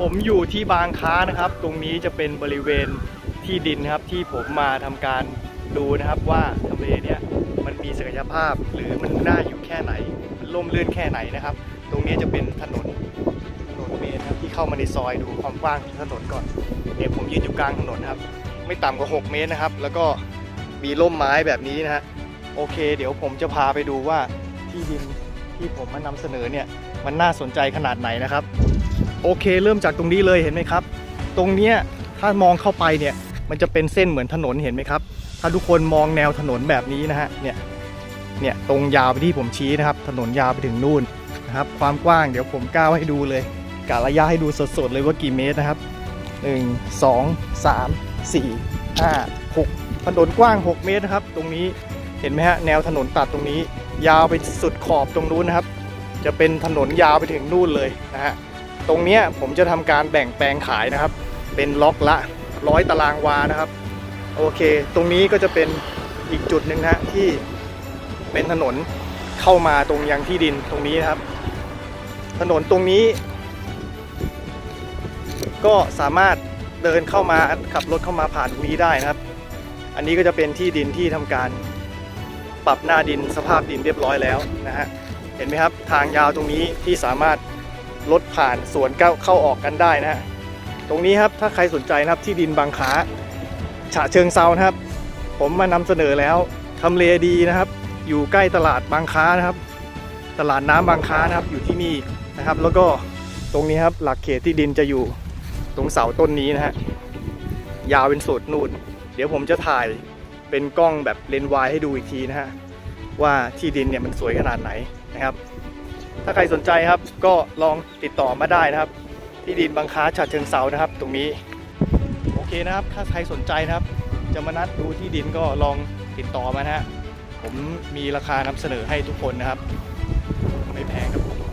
ผมอยู่ที่บางค้านะครับ ตรงนี้จะเป็นบริเวณที่ดินนะครับที่ผมมาทำการดูนะครับว่าทำเลเนี่ยมันมีศักยภาพหรือมันน่าอยู่แค่ไหนมันล่มลื่นแค่ไหนนะครับ ตรงนี้จะเป็นถนนถนนเมนครับที่เข้ามาในซอยดูความกว้างของถนนก่อนเนี่ยผมยืนอยู่กลางถนนครับ ไม่ต่ำกว่า 6 เมตรนะครับ แล้วก็มีร่มไม้แบบนี้นะฮะโอเค เดี๋ยวผมจะพาไปดูว่าที่ดินที่ผมมานำเสนอเนี่ยมันน่าสนใจขนาดไหนนะครับ โอเค เริ่มจากตรงนี้เลยเห็นไหมครับ ตรงเนี้ยถ้ามองเข้าไปเนี่ยมันจะเป็นเส้นเหมือนถนนเห็นไหมครับ ถ้าทุกคนมองแนวถนนแบบนี้นะฮะเนี่ยเนี่ยตรงยาวไปที่ผมชี้นะครับ ถนนยาวไปถึงนู่นนะครับ ความกว้างเดี๋ยวผมก้าวให้ดูเลยกะระยะให้ดูสดๆเลยว่ากี่เมตรนะครับ 1 2 3 4 5 6 ถนนกว้าง 6 เมตรนะครับ ตรงนี้เห็นไหมฮะแนวถนนตัดตรงนี้ ยาวไปสุดขอบตรงนู้นนะครับ จะเป็นถนนยาวไปถึงนู่นเลยนะฮะ ตรงนี้ผมจะทำการแบ่งแปลงขายนะครับ เป็นล็อกละร้อยตารางวานะครับ โอเค ตรงนี้ก็จะเป็นอีกจุดหนึ่งนะที่เป็นถนนเข้ามาตรงยังที่ดินตรงนี้นะครับ ถนนตรงนี้ ก็สามารถเดินเข้ามาขับรถเข้ามาผ่านตรงนี้ได้นะครับ อันนี้ก็จะเป็นที่ดินที่ทำการปรับหน้าดินสภาพดินเรียบร้อยแล้วนะฮะเห็นไหมครับ ทางยาวตรงนี้ที่สามารถ รถผ่านสวนเข้าเข้าออกกันได้นะฮะตรงนี้ครับถ้าใครสนใจนะครับที่ดินบางขาฉะเชิงเซานะครับ ผมมานำเสนอแล้วทำเลดีนะครับ อยู่ใกล้ตลาดบางค้านะครับ ตลาดน้ำบางค้านะครับอยู่ที่นี่นะครับ แล้วก็ตรงนี้ครับหลักเขตที่ดินจะอยู่ตรงเสาต้นนี้นะฮะยาวเป็นสุดนู่นเดี๋ยวผมจะถ่ายเป็นกล้องแบบเลนส์วายให้ดูอีกทีนะฮะว่าที่ดินเนี่ยมันสวยขนาดไหนนะครับ ถ้าใครสนใจครับก็ลองติดต่อมาได้นะครับ ที่ดินบางค้าฉะเชิงเซานะครับ ตรงนี้ โอเคนะครับ ถ้าใครสนใจนะครับ จะมานัดดูที่ดินก็ลองติดต่อมานะฮะผมมีราคานำเสนอให้ทุกคนนะครับ ไม่แพงครับ